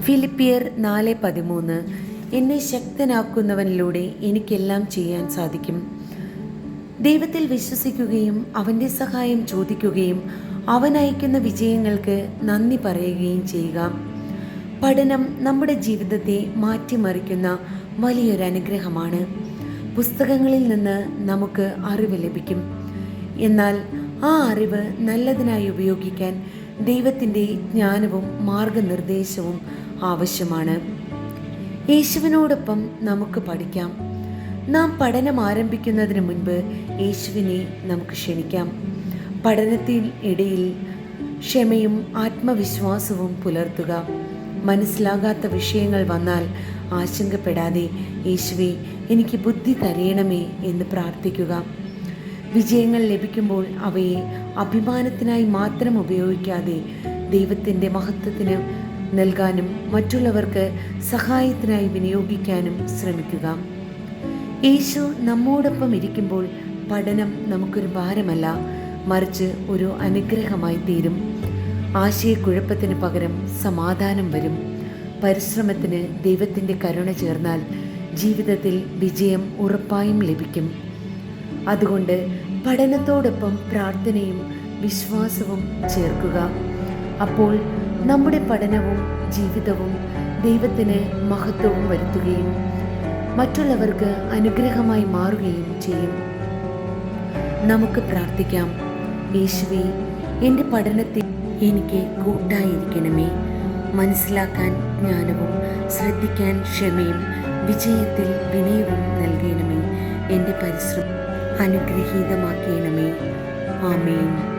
ഫിലിപ്പിയർ നാല് പതിമൂന്ന് എന്നെ ശക്തനാക്കുന്നവനിലൂടെ എനിക്കെല്ലാം ചെയ്യാൻ സാധിക്കും. ദൈവത്തിൽ വിശ്വസിക്കുകയും അവന്റെ സഹായം ചോദിക്കുകയും അവൻ അയക്കുന്ന വിജയങ്ങൾക്ക് നന്ദി പറയുകയും ചെയ്യുക. പഠനം നമ്മുടെ ജീവിതത്തെ മാറ്റിമറിക്കുന്ന വലിയൊരു അനുഗ്രഹമാണ് പുസ്തകങ്ങളിൽ നിന്ന് നമുക്ക് അറിവ് ലഭിക്കും. എന്നാൽ ആ അറിവ് നല്ലതിനായി ഉപയോഗിക്കാൻ ദൈവത്തിന്റെ ജ്ഞാനവും മാർഗനിർദ്ദേശവും ആവശ്യമാണ്. യേശുവിനോടൊപ്പം നമുക്ക് പഠിക്കാം. നാം പഠനം ആരംഭിക്കുന്നതിന് മുൻപ് യേശുവിനെ നമുക്ക് ക്ഷണിക്കാം. പഠനത്തിൽ ഇടയിൽ ക്ഷമയും ആത്മവിശ്വാസവും പുലർത്തുക. മനസ്സിലാകാത്ത വിഷയങ്ങൾ വന്നാൽ ആശങ്കപ്പെടാതെ യേശുവെ എനിക്ക് ബുദ്ധി തരയണമേ എന്ന് പ്രാർത്ഥിക്കുക. വിജയങ്ങൾ ലഭിക്കുമ്പോൾ അവയെ അഭിമാനത്തിനായി മാത്രം ഉപയോഗിക്കാതെ ദൈവത്തിന്റെ മഹത്വത്തിന് നൽകാനും മറ്റുള്ളവർക്ക് സഹായത്തിനായി വിനിയോഗിക്കാനും ശ്രമിക്കുക. യേശു നമ്മോടൊപ്പം ഇരിക്കുമ്പോൾ പഠനം നമുക്കൊരു ഭാരമല്ല മറിച്ച് ഒരു അനുഗ്രഹമായി തീരും. ആശയക്കുഴപ്പത്തിന് പകരം സമാധാനം വരും. പരിശ്രമത്തിന് ദൈവത്തിന്റെ കരുണ ചേർന്നാൽ ജീവിതത്തിൽ വിജയം ഉറപ്പായും ലഭിക്കും. അതുകൊണ്ട് പഠനത്തോടൊപ്പം പ്രാർത്ഥനയും വിശ്വാസവും ചേർക്കുക. അപ്പോൾ നമ്മുടെ പഠനവും ജീവിതവും ദൈവത്തിന് മഹത്വവും വരുത്തുകയും മറ്റുള്ളവർക്ക് അനുഗ്രഹമായി മാറുകയും ചെയ്യും. നമുക്ക് പ്രാർത്ഥിക്കാം. യേശുവേ എന്റെ പഠനത്തിൽ എനിക്ക് കൂട്ടായിരിക്കണമേ. മനസ്സിലാക്കാൻ ജ്ഞാനവും ശ്രദ്ധിക്കാൻ ക്ഷമയും വിജയത്തിൽ വിനയവും നൽകണമേ. എന്റെ പരിശ്രമം അനുഗ്രഹീതമാക്കണമേ. ആമേൻ.